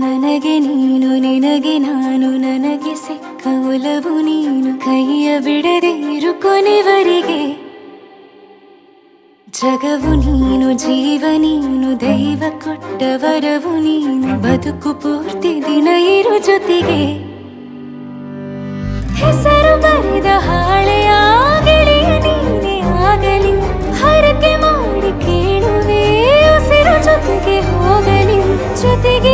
ನನಗೆ ನೀನು, ನಿನಗೆ ನಾನು, ನನಗೆ ಸಿಕ್ಕ ಒಲವು ನೀನು. ಕೈಯ ಬಿಡದೆ ಇರು ಕೊನೆವರೆಗೆ. ಜಗವು ನೀನು, ಜೀವ ನೀನು, ದೈವ ಕೊಟ್ಟ ವರವು ನೀನು. ಬದುಕು ಪೂರ್ತಿ ದಿನ ಇರು ಜೊತೆಗೆ. ಹೆಸರು ಬರೆದ ಹಾಳೆಯ ಗೆಳೆಯ ನೀನೇ ಆಗಲಿ. ಹರಕೆ ಮಾಡಿ ಕೇಳುವೆ, ಉಸಿರು ಜೊತೆಗೆ ಹೋಗಲಿ. ಜೊತೆಗಿರೋ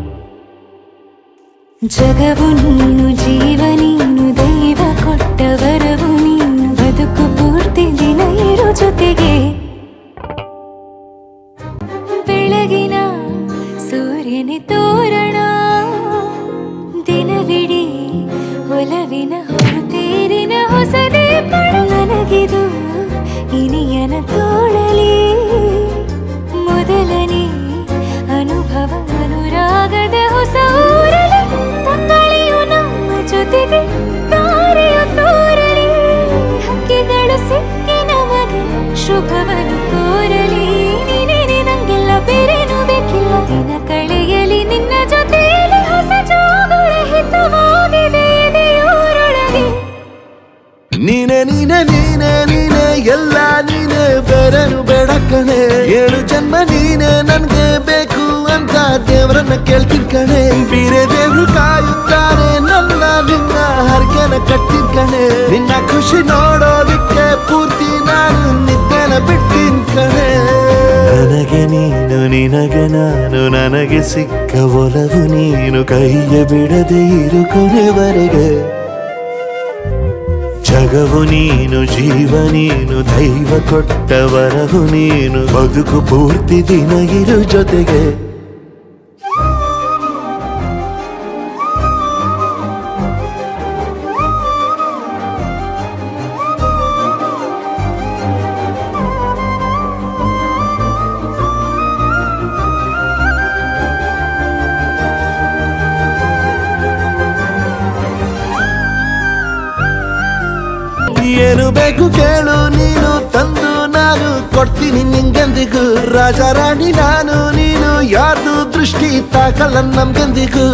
ಜಗವು ನೀನು ಜೀವ ನೀನು ದೈವ ಕೊಟ್ಟ ವರವು ನೀನು ಬದುಕು ಪೂರ್ತಿ ದಿನ ಇರು ಜೊತೆಗೆ ಬೆಳಗಿನ ಸೂರ್ಯನ ತೋರಣ ದಿನವಿಡೀ ಒಲವಿನ ನೀನೆ ನೀನೆ ನೀನೆ ನೀನೆ, ಎಲ್ಲ ನೀನೆ, ಬೇರೆನು ಬೇಡ ಕಣೆ. ಏಳು ಜನ್ಮ ನೀನೆ, ನನ್ಗೆ ಬೇಕು ಅಂತ ದೇವರನ್ನ ಕೇಳ್ತೀನಿ ಕಣೆ. ಬೇರೆ ದೇವ್ರು ಕಾಯುತ್ತಾರೆ, ನನ್ನ ನಿನ್ನ ಹರಕೆನ ಕಟ್ಟಿನ ಕಣೆ. ನಿನ್ನ ಖುಷಿ ನೋಡೋದಿಕ್ಕೆ ಪೂರ್ತಿ ನಾನು ನಿದ್ದೆನ ಬಿಟ್ಟಿನ್ ಕಣೆ. ನನಗೆ ನೀನು, ನಿನಗೆ ನಾನು, ನನಗೆ ಸಿಕ್ಕ ಒಲವು ನೀನು ಕೈಯ ಬಿಡದೆ ಇರು ಕೊನೆವರೆಗೆ. ಜಗವು ನೀನು ಜೀವ ನೀನು ದೈವ ಕೊಟ್ಟ ವರವು ನೀನು. ಬದುಕು ಪೂರ್ತಿ ದಿನ ಇರು ಜೊತೆಗೆ. ಬೇಕು ಕೇಳು ನೀನು ತಂದು ನಾನು ಕೊಡ್ತೀನಿ ನಿಂಗೆಂದಿಗೂ. ರಾಜಾರಾಣಿ ನಾನು ನೀನು ಯಾರ್ದು ದೃಷ್ಟಿ ತಾಕಲ್ಲ ನಮ್ಗೆಂದಿಗೂ.